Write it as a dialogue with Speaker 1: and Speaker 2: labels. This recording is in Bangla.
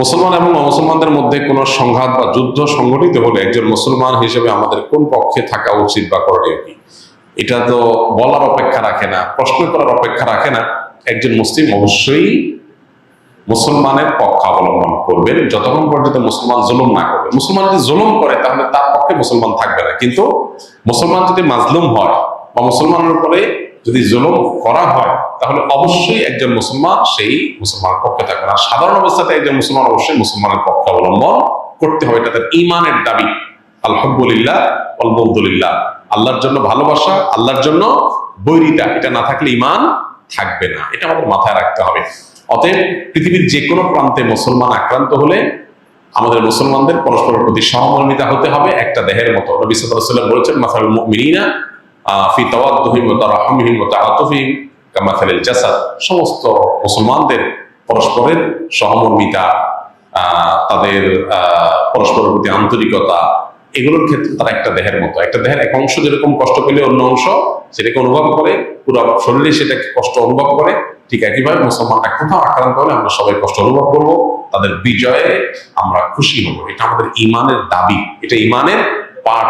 Speaker 1: মুসলমান এবং অমুসলমানদের মধ্যে কোনো সংঘাত বা যুদ্ধ সংঘটিত হলে একজন মুসলমান হিসেবে আমাদের কোন পক্ষে থাকা উচিত বা করণীয় কি? এটা তো বলার অপেক্ষা রাখে না, প্রশ্ন করার অপেক্ষা রাখে না। একজন মুসলিম অবশ্যই মুসলমানের পক্ষ অবলম্বন করবেন যতক্ষণ পর্যন্ত মুসলমান জুলুম না করবে। মুসলমান যদি জুলুম করে, তাহলে তার পক্ষে মুসলমান থাকবে না। কিন্তু মুসলমান যদি মাজলুম হয় বা মুসলমানের উপরে যদি জুলুম করা হয় তাহলে অবশ্যই একজন মুসলমান সেই মুসলমানের পক্ষে থাকবে না। সাধারণ অবস্থাতে একজন মুসলমান অবশ্যই মুসলমানের পক্ষ অবলম্বন করতে হবে। এটা তার ইমানের দাবি। আলহামদুলিল্লাহ আলবদুলিল্লাহ আল্লাহর জন্য ভালোবাসা আল্লাহর জন্য বৈরিতা এটা না থাকলে ইমান থাকবে না। এটা আমাদের মাথায় রাখতে হবে। অতএব পৃথিবীর যে কোনো প্রান্তে মুসলমান আক্রান্ত হলে আমাদের মুসলমানদের পরস্পরের প্রতি সহমর্মিতা হতে হবে একটা দেহের মতো। নবী ওয়াসাল্লাম বলেছেন মাসাল আহ, ফি তাওয়াদ্দুহিম ওয়া ওয়া তাআতুফিহিম জাসাদ। সমস্ত মুসলমানদের পরস্পরের সহমর্মিতা তাদের পরস্পরের প্রতি আন্তরিকতা, এগুলোর ক্ষেত্রে তারা একটা দেহের মতো। একটা দেহের এক অংশ যেরকম কষ্ট পেলে অন্য অংশ সেটাকে অনুভব করে, পুরো শরীরে সেটাকে কষ্ট অনুভব করে, ঠিক একইভাবে মুসলমানরা কোথাও আক্রান্ত হলে আমরা সবাই কষ্ট অনুভব করব, তাদের বিজয়ে আমরা খুশি হব। এটা আমাদের ইমানের দাবি। এটা ইমানের পাঠ।